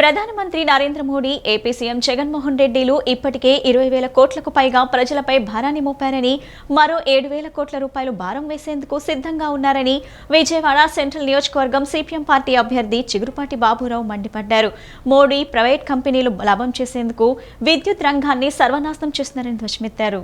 ప్రధానమంత్రి Narendra Modi AP CM Jaganmohan రెడ్డిలు ఇప్పటికే ఇరవై వేల కోట్లకు పైగా ప్రజలపై భారాన్ని మోపారని మరో ఏడు వేల కోట్ల రూపాయలు భారం వేసేందుకు సిద్ధంగా ఉన్నారని విజయవాడ సెంట్రల్ నియోజకవర్గం సిపిఎం పార్టీ అభ్యర్థి చిగురుపాటి బాబురావు మండిపడ్డారు. మోడీ ప్రైవేట్ కంపెనీలు లాభం చేసేందుకు విద్యుత్ రంగాన్ని సర్వనాశనం చేస్తున్నారని ధ్వజమెత్తారు.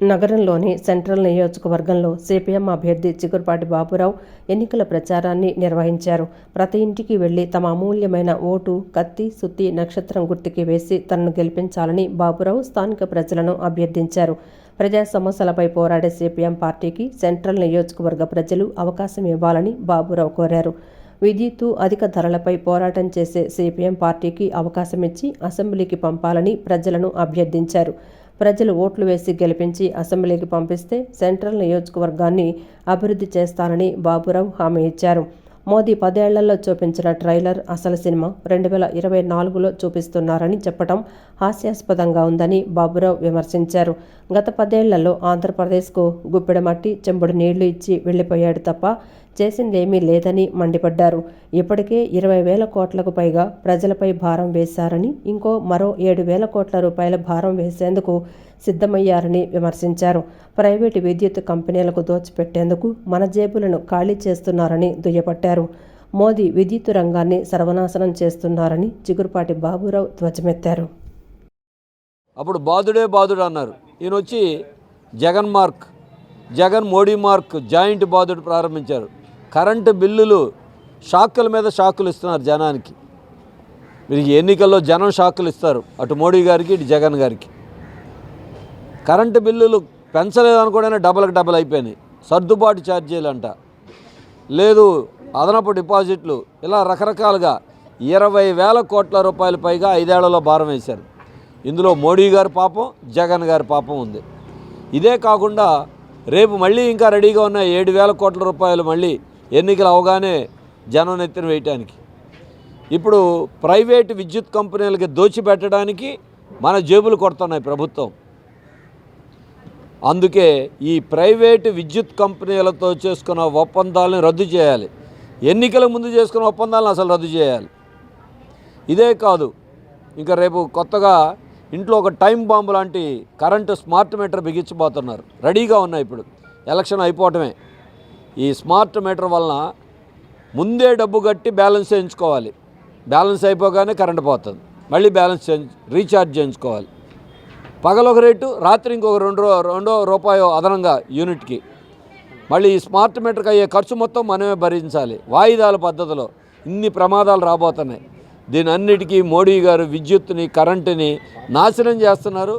నగరంలోని సెంట్రల్ నియోజకవర్గంలో సిపిఎం అభ్యర్థి చిగురుపాటి బాబురావు ఎన్నికల ప్రచారాన్ని నిర్వహించారు. ప్రతి ఇంటికి వెళ్ళి తమ అమూల్యమైన ఓటు కత్తి సుత్తి నక్షత్రం గుర్తుకి వేసి తనను గెలిపించాలని బాబురావు స్థానిక ప్రజలను అభ్యర్థించారు. ప్రజా సమస్యలపై పోరాడే సిపిఎం పార్టీకి సెంట్రల్ నియోజకవర్గ ప్రజలు అవకాశం ఇవ్వాలని బాబురావు కోరారు. విద్యుత్తు అధిక ధరలపై పోరాటం చేసే సిపిఎం పార్టీకి అవకాశమిచ్చి అసెంబ్లీకి పంపాలని ప్రజలను అభ్యర్థించారు. ప్రజలు ఓట్లు వేసి గెలిపించి అసెంబ్లీకి పంపిస్తే సెంట్రల్ నియోజకవర్గాన్ని అభివృద్ధి చేస్తానని బాబురావు హామీ ఇచ్చారు. మోదీ పదేళ్ళలో చూపించిన ట్రైలర్ అసలు సినిమా రెండు వేల ఇరవై నాలుగులో చూపిస్తున్నారని చెప్పడం హాస్యాస్పదంగా ఉందని బాబురావు విమర్శించారు. గత పదేళ్ళలో ఆంధ్రప్రదేశ్కు గుప్పెడ మట్టి చెంబుడు నీళ్ళు ఇచ్చి వెళ్ళిపోయాడు తప్ప చేసిందేమీ లేదని మండిపడ్డారు. ఇప్పటికే ఇరవై వేల కోట్లకు పైగా ప్రజలపై భారం వేశారని ఇంకో మరో ఏడు వేల కోట్ల రూపాయల భారం వేసేందుకు సిద్ధమయ్యారని విమర్శించారు. ప్రైవేటు విద్యుత్ కంపెనీలకు దోచిపెట్టేందుకు మన జేబులను ఖాళీ చేస్తున్నారని దుయ్యబట్టారు. మోదీ విద్యుత్ రంగాన్ని సర్వనాశనం చేస్తున్నారని చిగురుపాటి బాబురావు ధ్వజమెత్తారు. అప్పుడు బాధుడే బాధుడు అన్నారు. ఈయన వచ్చి Jagan mark Jagan Modi mark joint బాధుడు ప్రారంభించారు. కరెంటు బిల్లులు షాకుల మీద షాకులు ఇస్తున్నారు జనానికి. మీరు ఎన్నికల్లో జనం షాకులు ఇస్తారు. అటు మోడీ గారికి ఇటు జగన్ గారికి. కరెంటు బిల్లులు పెంచలేదనుకోవడానికి డబల్కి డబల్ అయిపోయినాయి. సర్దుబాటు ఛార్జీలు అంట లేదు అదనపు డిపాజిట్లు. ఇలా రకరకాలుగా ఇరవై వేల కోట్ల రూపాయల పైగా ఐదేళ్ళలో భారం వేశారు. ఇందులో మోడీ గారి పాపం జగన్ గారి పాపం ఉంది. ఇదే కాకుండా రేపు మళ్ళీ ఇంకా రెడీగా ఉన్న ఏడు వేల కోట్ల రూపాయలు మళ్ళీ ఎన్నికలు అవగానే జనం నెత్తిన వేయటానికి. ఇప్పుడు ప్రైవేటు విద్యుత్ కంపెనీలకి దోచిపెట్టడానికి మన జేబులు కొడుతున్నాయి ప్రభుత్వం. అందుకే ఈ ప్రైవేటు విద్యుత్ కంపెనీలతో చేసుకున్న ఒప్పందాలను రద్దు చేయాలి. ఎన్నికల ముందు చేసుకున్న ఒప్పందాలను అసలు రద్దు చేయాలి. ఇదే కాదు ఇంకా రేపు కొత్తగా ఇంట్లో ఒక టైం బాంబు లాంటి కరెంటు స్మార్ట్ మీటర్ బిగించబోతున్నారు. రెడీగా ఉన్నాయి ఇప్పుడు. ఎలక్షన్ అయిపోవటమే. ఈ స్మార్ట్ మీటర్ వలన ముందే డబ్బు కట్టి బ్యాలెన్స్ చేయించుకోవాలి. బ్యాలెన్స్ అయిపోగానే కరెంట్ పోతుంది. మళ్ళీ బ్యాలెన్స్ చేయించు రీఛార్జ్ చేయించుకోవాలి. పగలొక రేటు రాత్రి ఇంకొక రెండు రెండో రూపాయో అదనంగా యూనిట్కి. మళ్ళీ ఈ స్మార్ట్ మీటర్కి అయ్యే ఖర్చు మొత్తం మనమే భరించాలి. వాయిదాల పద్ధతిలో ఇన్ని ప్రమాదాలు రాబోతున్నాయి. దీని అన్నిటికీ మోడీ గారు విద్యుత్ని కరెంటుని నాశనం చేస్తున్నారు.